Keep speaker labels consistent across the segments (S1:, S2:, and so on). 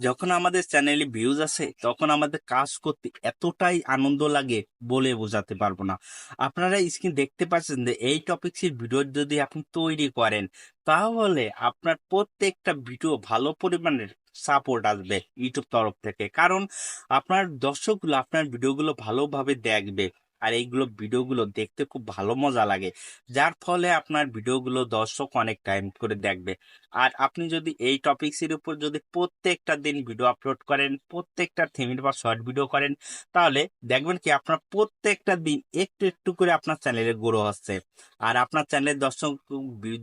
S1: যখন আমাদের চ্যানেলে ভিউজ আসে, তখন আমাদের কাজ করতে এতটাই আনন্দ লাগে বলে বোঝাতে পারব না। আপনারা স্ক্রিন দেখতে পাচ্ছেন যে, এই টপিক্সের ভিডিও যদি আপনি তৈরি করেন, তাহলে আপনার প্রত্যেকটা ভিডিও ভালো পরিমাণের সাপোর্ট আসবে ইউটিউব তরফ থেকে। কারণ আপনার দর্শকগুলো আপনার ভিডিওগুলো ভালোভাবে দেখবে। আর এইগুলো ভিডিওগুলো দেখতে খুব ভালো মজা লাগে। যার ফলে আপনার ভিডিওগুলো দর্শক অনেক টাইম করে দেখবে। আর আপনি যদি এই টপিক্সের উপর যদি প্রত্যেকটা দিন ভিডিও আপলোড করেন, প্রত্যেকটা থিমের বা শর্ট ভিডিও করেন, তাহলে দেখবেন কি আপনার প্রত্যেকটা দিন একটু একটু করে আপনার চ্যানেলে গ্রো হচ্ছে। আর আপনার চ্যানেলের দর্শক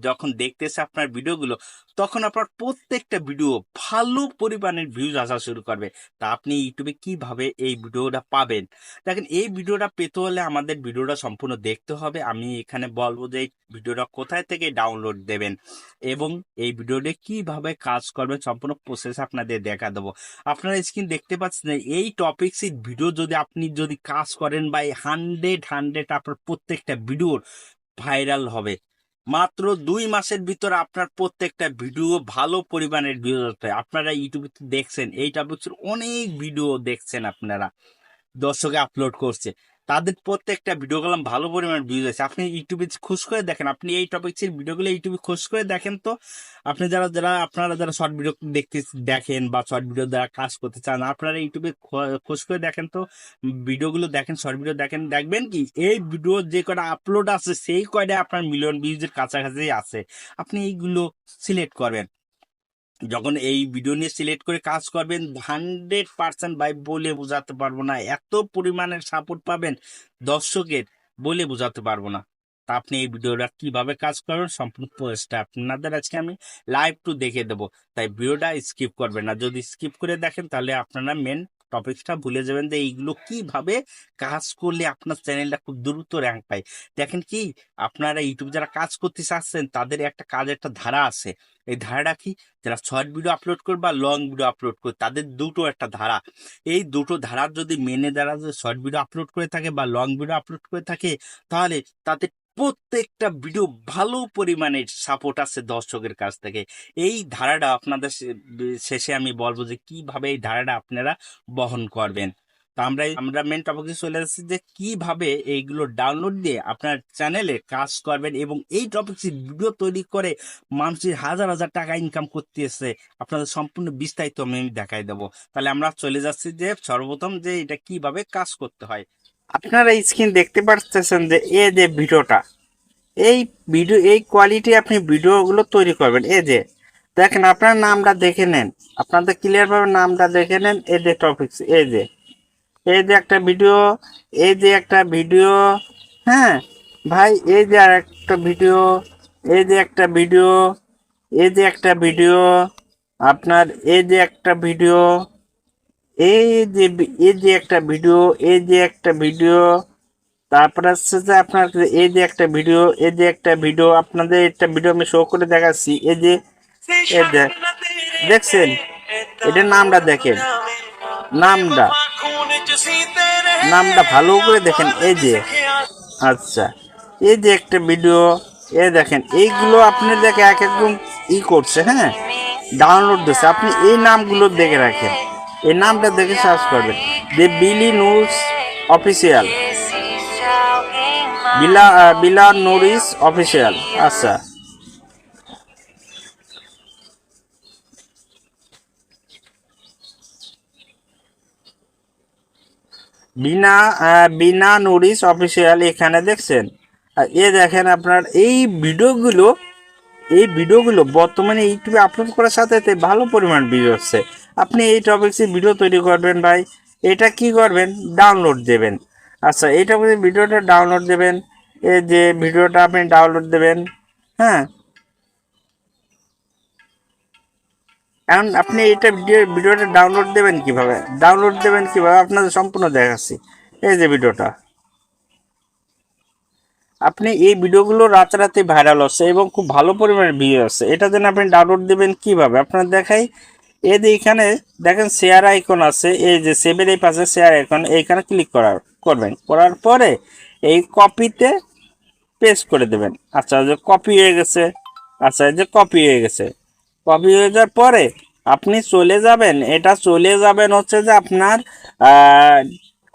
S1: যখন দেখতেছে আপনার ভিডিওগুলো, তখন আপনার প্রত্যেকটা ভিডিও ভালো পরিমাণের ভিউজ আসা শুরু করবে। তা আপনি ইউটিউবে কীভাবে এই ভিডিওটা পাবেন? দেখেন এই ভিডিওটা পেতে হলে আমাদের ভিডিওটা সম্পূর্ণ দেখতে হবে। আমি এখানে বলব যে ভিডিওটা কোথায় থেকে ডাউনলোড দেবেন এবং এই ভিডিওতে কীভাবে কাজ করবেন সম্পূর্ণ প্রসেস আপনাদের দেখা দেবো। আপনারা স্ক্রিন দেখতে পাচ্ছেন এই টপিক্সের ভিডিও যদি আপনি যদি কাজ করেন বা এই হান্ড্রেড হান্ড্রেড আপনার প্রত্যেকটা ভিডিওর ভাইরাল হবে। মাত্র দুই মাসের ভিতর আপনার প্রত্যেকটা ভিডিও ভালো পরিমাণের ভিউ আসবে। আপনারা ইউটিউবে দেখছেন, এই টপিক্সের অনেক ভিডিও দেখছেন আপনারা। দর্শকে আপলোড করছে। তাদের প্রত্যেকটা ভিডিও কলাম ভালো পরিমাণ ভিউজ আছে আপনি ইউটিউবে খোঁজ করে দেখেন, আপনি এই টপিক্সের ভিডিওগুলো ইউটিউবে খোঁজ করে দেখেন তো, আপনি যারা যারা, আপনারা যারা শর্ট ভিডিও দেখতে দেখেন বা শর্ট ভিডিও দ্বারা কাজ করতে চান, আপনারা ইউটিউবে খোঁজ করে দেখেন তো ভিডিওগুলো দেখেন শর্ট ভিডিও দেখেন, দেখবেন কি, এই ভিডিও যে কটা আপলোড আছে, সেই কয়টা আপনার মিলিয়ন ভিউজের কাছাকাছি আছে। আপনি এইগুলো সিলেক্ট করবেন। যখন এই ভিডিও নিয়ে সিলেক্ট করে কাজ করবেন হান্ড্রেড পার্সেন্ট ভাই বলে বোঝাতে পারব না। এত পরিমাণের সাপোর্ট পাবেন দর্শকের বলে বোঝাতে পারব না। তা আপনি এই ভিডিওটা কীভাবে কাজ করবেন, সম্পূর্ণ পোস্টটা আপনাদের আজকে আমি লাইভ টু দেখে দেবো। তাই ভিডিওটা স্কিপ করবেন না। যদি স্কিপ করে দেখেন, তাহলে আপনারা মেন টপিকসটা ভুলে যাবেন যে এইগুলো কীভাবে কাজ করলে আপনার চ্যানেলটা খুব দ্রুত র্যাঙ্ক পায়। দেখেন কি, আপনারা ইউটিউব যারা কাজ করতে চাচ্ছেন, তাদের একটা কাজের একটা ধারা আছে। এই ধারাটা কি? যারা শর্ট ভিডিও আপলোড করবে বা লং ভিডিও আপলোড করে, তাদের দুটো একটা ধারা। এই দুটো ধারার যদি মেনে যারা যে শর্ট ভিডিও আপলোড করে থাকে বা লং ভিডিও আপলোড করে থাকে, তাহলে তাদের প্রত্যেকটা ভিডিও ভালো পরিমাণের সাপোর্ট আছে দর্শকের কাছ থেকে। এই ধারাটা আপনাদের শেষে আমি বলব যে কীভাবে এই ধারাটা আপনারা বহন করবেন। তা আমরা আমরা মেন টপিকে চলে যাচ্ছি যে কীভাবে এইগুলো ডাউনলোড দিয়ে আপনার চ্যানেলে কাজ করবেন এবং এই টপিকটি ভিডিও তৈরি করে মানুষের হাজার হাজার টাকা ইনকাম করতেছে আপনাদের সম্পূর্ণ বিস্তারিত আমি দেখাই দেবো। তাহলে আমরা চলে যাচ্ছি যে সর্বপ্রথম যে এটা কীভাবে কাজ করতে হয়। আপনারা স্ক্রিন দেখতে পাচ্ছেন যে এ যে ভিডিওটা, এই ভিডিও, এই কোয়ালিটি আপনি ভিডিওগুলো তৈরি করবেন। এ যে, দেখেন আপনার নামটা দেখে নেন। আপনাদের ক্লিয়ারভাবে নামটা দেখে নেন এ যে টপিক এ যে, এই যে একটা ভিডিও এই যে একটা ভিডিও হ্যাঁ ভাই, এই যে আর একটা ভিডিও এই যে একটা ভিডিও এই যে একটা ভিডিও আপনার এই যে একটা ভিডিও এই যে এই যে একটা ভিডিও এই যে একটা ভিডিও তারপর হচ্ছে যে আপনার এই যে একটা ভিডিও এই যে একটা ভিডিও আপনাদের একটা ভিডিও আমি শো করে দেখাচ্ছি এই যে দেখছেন? এটার নামটা দেখেন। নামটা। নামটা ভালো করে দেখেন এই যে। আচ্ছা এই যে একটা ভিডিও এই দেখেন এইগুলো আপনি দেখে এক একদম ই করছে হ্যাঁ? ডাউনলোড দিচ্ছে আপনি এই নামগুলো দেখে রাখেন। এই নামটা দেখে সার্চ করবেন যে বিলি নিউজ অফিসিয়াল বিলা বিলা নুরিস অফিসিয়াল আচ্ছা। বিনা বিনা নুরিস অফিসিয়াল এখানে দেখছেন। এ দেখেন আপনার, এই ভিডিওগুলো এই ভিডিওগুলো বর্তমানে ইউটিউবে আপলোড করার সাথে ভালো পরিমাণ ভিডিও হচ্ছে আপনি এই টপিক্সে ভিডিও তৈরি করবেন ভাই। এটা কি করবেন? ডাউনলোড দেবেন। আচ্ছা এই টপিক্সে ভিডিওটা ডাউনলোড দেবেন। এই যে ভিডিওটা আপনি ডাউনলোড দেবেন হ্যাঁ? এখন আপনি এটা ভিডিও ভিডিওটা ডাউনলোড দেবেন কীভাবে? ডাউনলোড দেবেন কীভাবে? আপনাদের সম্পূর্ণ দেখাচ্ছি। এই যে ভিডিওটা আপনি এই ভিডিওগুলো রাতারাতি ভাইরাল হচ্ছে এবং খুব ভালো পরিমাণে ভিউ আছে এটা যেন আপনি ডাউনলোড দেবেন কীভাবে? আপনার দেখাই। যে এখানে দেখেন শেয়ার আইকন আছে, এই যে সেভের এই পাশে শেয়ার আইকন এইখানে ক্লিক করার, করবেন। করার পরে এই কপিতে পেস্ট করে দেবেন। আচ্ছা যে কপি হয়ে গেছে আচ্ছা যে কপি হয়ে গেছে। কপি হয়ে যাওয়ার পরে আপনি চলে যাবেন, এটা চলে যাবেন হচ্ছে যে আপনার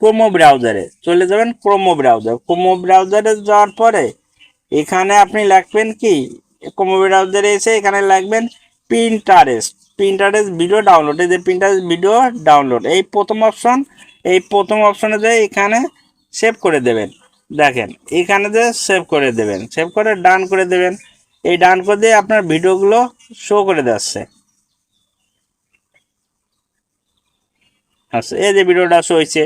S1: ক্রোমো ব্রাউজারে চলে যাবেন ক্রোমো ব্রাউজার ক্রোমো ব্রাউজারে যাওয়ার পরে এখানে আপনি লিখবেন কি? ক্রোমো ব্রাউজারে এসে এখানে লিখবেন প্রিন্টারেস্ট প্রিন্টারেস্ট ভিডিও ডাউনলোড এই যে প্রিন্টারেস্ট ভিডিও ডাউনলোড এই প্রথম অপশন এই প্রথম অপশনে যে এখানে সেভ করে দেবেন। দেখেন, এখানে যে সেভ করে দেবেন সেভ করে ডান করে দেবেন। এই ডান করে দিয়ে আপনার ভিডিওগুলো শো করে যাচ্ছে। আচ্ছা এই যে ভিডিওটা শো হয়েছে।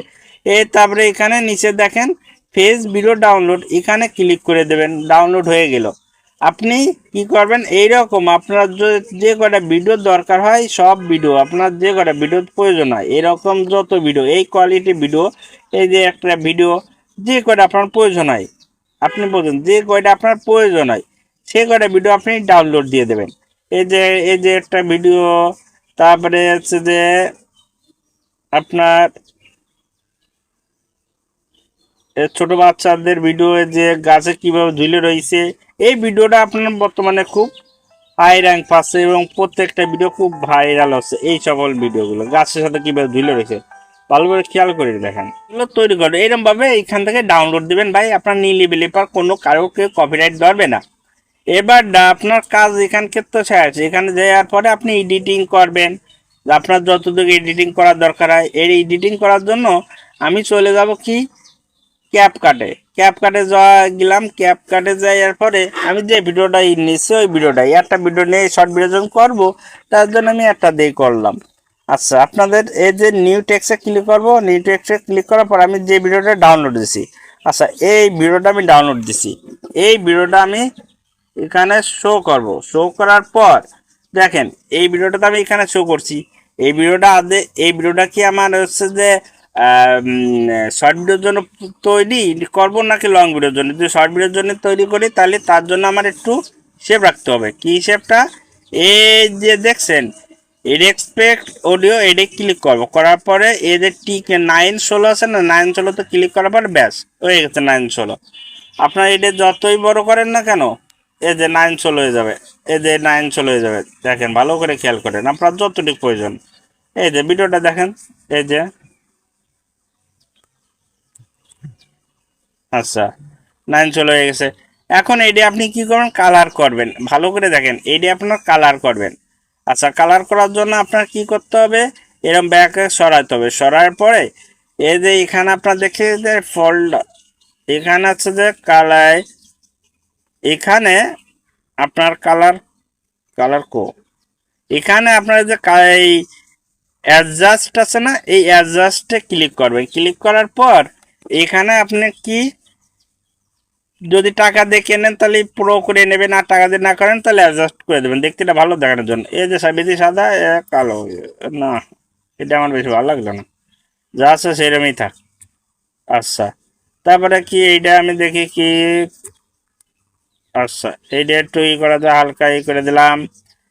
S1: এই তারপরে এখানে নিচে দেখেন ফেস ভিডিও ডাউনলোড এখানে ক্লিক করে দেবেন ডাউনলোড হয়ে গেল। আপনি কি করবেন? এই রকম আপনার যে- কটা ভিডিও দরকার হয়, সব ভিডিও আপনার যে কটা ভিডিও প্রয়োজন হয়, এরকম যত ভিডিও এই কোয়ালিটি ভিডিও এই যে একটা ভিডিও যে কটা আপনার প্রয়োজন হয়, আপনি বলছেন যে কয়টা আপনার প্রয়োজন হয়, সে কয়টা ভিডিও আপনি ডাউনলোড দিয়ে দেবেন। এই যে এই যে একটা ভিডিও তারপরে হচ্ছে যে আপনার ছোট বাচ্চাদের ভিডিও যে গাছে কীভাবে ঝুলে রয়েছে, এই ভিডিওটা আপনার বর্তমানে খুব হাই র্যাঙ্ক পাচ্ছে এবং প্রত্যেকটা ভিডিও খুব ভাইরাল হচ্ছে, এই সকল ভিডিওগুলো গাছের সাথে কীভাবে ঝুলে রয়েছে, ভালো করে খেয়াল করে দেখেন। এগুলো তৈরি করে এরকম ভাবে এইখান থেকে ডাউনলোড দিবেন ভাই, আপনার নিলি বিলিপার কোনো কারোকে কপিরাইট ধরবে না। এবার আপনার কাজ এখানকে তো শেষ, এখানে যাওয়ার পরে আপনি এডিটিং করবেন। আপনার যতটুকু এডিটিং করার দরকার হয় এই এডিটিং করার জন্য আমি চলে যাব কি? ক্যাপ কাটে। ক্যাপ কাটে যাওয়া গেলাম, ক্যাপ কাটে যাওয়ার পরে আমি যে ভিডিওটা নিচ্ছি, ওই ভিডিওটাই। একটা ভিডিও নিয়ে শর্ট ভিডিও যখন করব, তার জন্য আমি একটা দিয়ে করলাম। আচ্ছা আপনাদের এই যে নিউ টেক্সে ক্লিক করব নিউ টেক্সে ক্লিক করার পর আমি যে ভিডিওটা ডাউনলোড দিছি আচ্ছা এই ভিডিওটা আমি ডাউনলোড দিছি। এই ভিডিওটা আমি এখানে শো করব। শো করার পর, দেখেন, এই ভিডিওটা তো আমি এখানে শো করছি। এই ভিডিওটা আদে এই ভিডিওটা কি আমার হচ্ছে যে শর্ট ভিডিওর জন্য তৈরি করব নাকি লং ভিডিওর জন্য? যদি শর্ট ভিডিওর জন্য তৈরি করি, তাহলে তার জন্য আমার একটু সেভ রাখতে হবে। কি সেভটা এই যে দেখছেন, এর এক্সপেক্ট অডিও এডে ক্লিক করব। করার পরে এই যে টিক নাইন ষোলো আছে না নাইন ষোলোতে ক্লিক করার পরে ব্যাস, হয়ে গেছে নাইন ষোলো। আপনার এটা যতই বড় করেন না কেন, এই যে নাইন ষোলো হয়ে যাবে, এই যে নাইন ষোলো হয়ে যাবে। দেখেন, ভালো করে খেয়াল করেন, আপনার যতটুকু প্রয়োজন। এই যে, ভিডিওটা দেখেন, এই যে আচ্ছা নাইন চলে হয়ে গেছে। এখন এইটা আপনি কি করবেন? কালার করবেন। ভালো করে দেখেন এইটা আপনার কালার করবেন। আচ্ছা কালার করার জন্য আপনার কি করতে হবে? এরকম ব্যাকে সরাতে হবে। সরার পরে এই যে এখানে আপনার দেখে যে ফল্ড এখানে আছে যে কালার, এখানে আপনার কালার কালার কো। এখানে আপনার যে এই অ্যাডজাস্ট আছে না? এই অ্যাডজাস্টে ক্লিক করবেন। ক্লিক করার পর এখানে আপনি কি যদি টাকা দিয়ে কেনেন, তাহলে প্রো করে নেবেন, আর টাকা দিয়ে না করেন, তাহলে অ্যাডজাস্ট করে দেবেন। দেখতে এটা ভালো দেখানোর জন্য। এই যে সা- বেশি সাদা, এ কালো না, এটা আমার বেশি ভালো লাগল না। যা আছে সেরকমই থাক। আচ্ছা তারপরে কি এইটা আমি দেখি কি? আচ্ছা এইটা একটু ই করা যায়, হালকা ই করে দিলাম।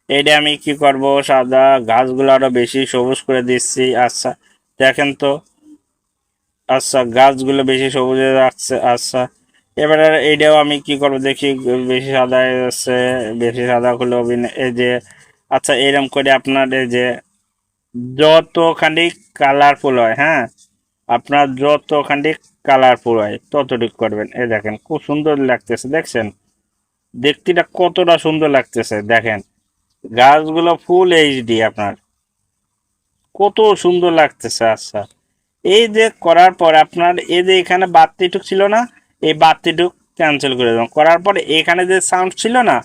S1: এইটা আমি কি করব? সাদা গাছগুলো আরও বেশি সবুজ করে দিচ্ছি। আচ্ছা দেখেন তো। আচ্ছা গাছগুলো বেশি সবুজে রাখছে। আচ্ছা এবারে এইটাও আমি কি করব দেখি, বেশি সাদা আছে বেশি সাদা হলো এই যে আচ্ছা এরকম করে আপনার এই যে যতখানি কালারফুল হয় হ্যাঁ? আপনার যতখানি কালারফুল হয়, ততটুকু করবেন। এই দেখেন, খুব সুন্দর লাগতেছে, দেখছেন? দেখতেটা কতটা সুন্দর লাগতেছে, দেখেন? গাছগুলো ফুল এইচডি আপনার। কত সুন্দর লাগতেছে আচ্ছা। এই যে করার পর আপনার, এই যে এখানে বাতিটুক ছিল না? এই বাতিটুক ক্যান্সেল করে দেবেন করার পরে এখানে যে সাউন্ড ছিল না,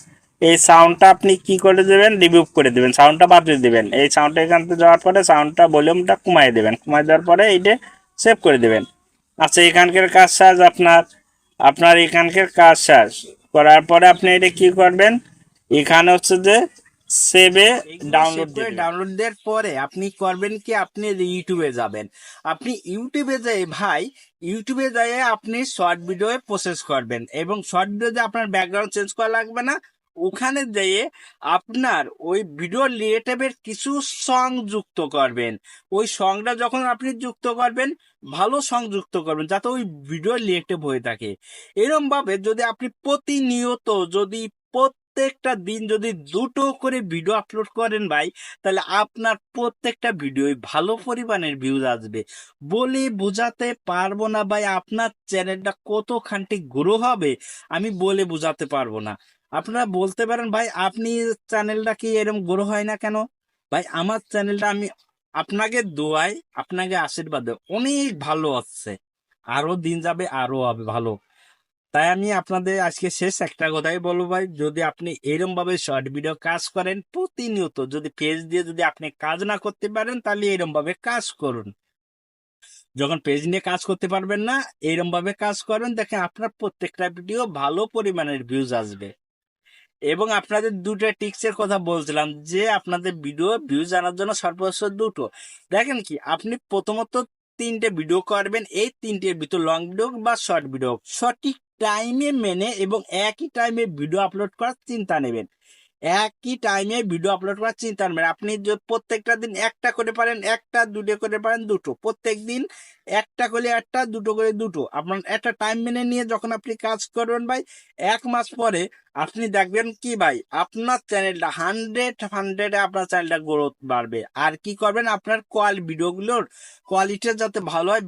S1: এই সাউন্ডটা আপনি কি করে দেবেন? রিমুভ করে দেবেন। সাউন্ডটা বাদ দিয়ে দেবেন। এই সাউন্ডটা এখান থেকে যাওয়ার পরে সাউন্ডটা ভলিউমটা কমাই দেবেন। কমাই দেওয়ার পরে এইটা সেভ করে দেবেন। আচ্ছা এখানকার কাজ সাজ আপনার। আপনার এখানকার কাজ সাজ। করার পরে আপনি এটা কি করবেন? এখানে হচ্ছে যে সেভে ডাউনলোড
S2: করে ডাউনলোড দেওয়ার পরে আপনি করবেন কি আপনি ইউটিউবে যাবেন। আপনি ইউটিউবে যাই ভাই ইউটিউবে যাই আপনি শর্ট ভিডিও প্রসেস করবেন এবং শর্ট ভিডিওতে আপনার ব্যাকগ্রাউন্ড চেঞ্জ করা লাগবে না। ওখানে যেয়ে আপনার ওই ভিডিও রিলেটেবের কিছু সং যুক্ত করবেন। ওই সংটা যখন আপনি যুক্ত করবেন ভালো সং যুক্ত করবেন যাতে ওই ভিডিও রিলেটেভ হয়ে থাকে। এরকম ভাবে যদি আপনি প্রতিনিয়ত যদি
S1: প্রত্যেকটা দিন যদি দুটো করে ভিডিও আপলোড করেন ভাই, তাহলে আপনার প্রত্যেকটা ভিডিও ভালো পরিমাণের ভিউজ আসবে। বলে বোঝাতে পারব না ভাই, আপনার চ্যানেলটা কতখানটি গ্রো হবে, আমি বলে বোঝাতে পারব না। আপনারা বলতে পারেন, ভাই, আপনি চ্যানেলটা কি এরকম গ্রো হয় না কেন? ভাই, আমার চ্যানেলটা আমি আপনাকে দোয়াই, আপনাকে আশীর্বাদে অনেক ভালো হচ্ছে আরও দিন যাবে, আরও হবে ভালো। তাই আমি আপনাদের আজকে শেষ একটা কথাই বলব ভাই, যদি আপনি এরকম ভাবে শর্ট ভিডিও কাজ করেন প্রতিনিয়ত, যদি পেজ দিয়ে যদি আপনি কাজ না করতে পারেন, তাহলে এরকম ভাবে কাজ করুন। যখন পেজ নিয়ে কাজ করতে পারবেন না এরকম ভাবে কাজ করেন, দেখেন আপনার প্রত্যেকটা ভিডিও ভালো পরিমাণের ভিউজ আসবে। এবং আপনাদের দুটো টিক্সের কথা বলছিলাম যে, আপনাদের ভিডিও ভিউজ আনার জন্য সর্বোচ্চ দুটো। দেখেন কি, আপনি প্রথমত তিনটে ভিডিও করবেন, এই তিনটের ভিতর লং ভিডিও বা শর্ট ভিডিও সঠিক টাইমে মেনে এবং একই টাইমে ভিডিও আপলোড করার চিন্তা নেবেন। একই টাইমে ভিডিও আপলোড করার চিন্তা নেবেন। আপনি প্রত্যেকটা দিন একটা করে পারেন, একটা, দুটো করে পারেন, দুটো। প্রত্যেক দিন একটা করে, একটা, দুটো করে, দুটো। আপনার একটা টাইম মেনে নিয়ে যখন আপনি কাজ করবেন ভাই, এক মাস পরে আপনি দেখবেন কি ভাই, আপনার চ্যানেলটা হান্ড্রেড হান্ড্রেডে আপনার চ্যানেলটা গ্রোথ বাড়বে। আর কি করবেন? আপনার কোয়াল ভিডিওগুলোর কোয়ালিটি যাতে ভালো হয়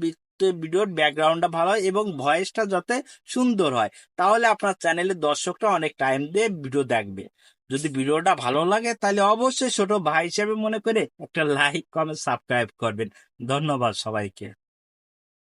S1: ভিডিওর ব্যাকগ্রাউন্ডটা ভালো হয় এবং ভয়েসটা যাতে সুন্দর হয়, তাহলে আপনার চ্যানেলের দর্শকরা অনেক টাইম দিয়ে ভিডিও দেখবে। যদি ভিডিওটা ভালো লাগে, তাহলে অবশ্যই ছোট ভাই হিসেবে মনে করে একটা লাইক কমেন্ট সাবস্ক্রাইব করবেন। ধন্যবাদ সবাইকে।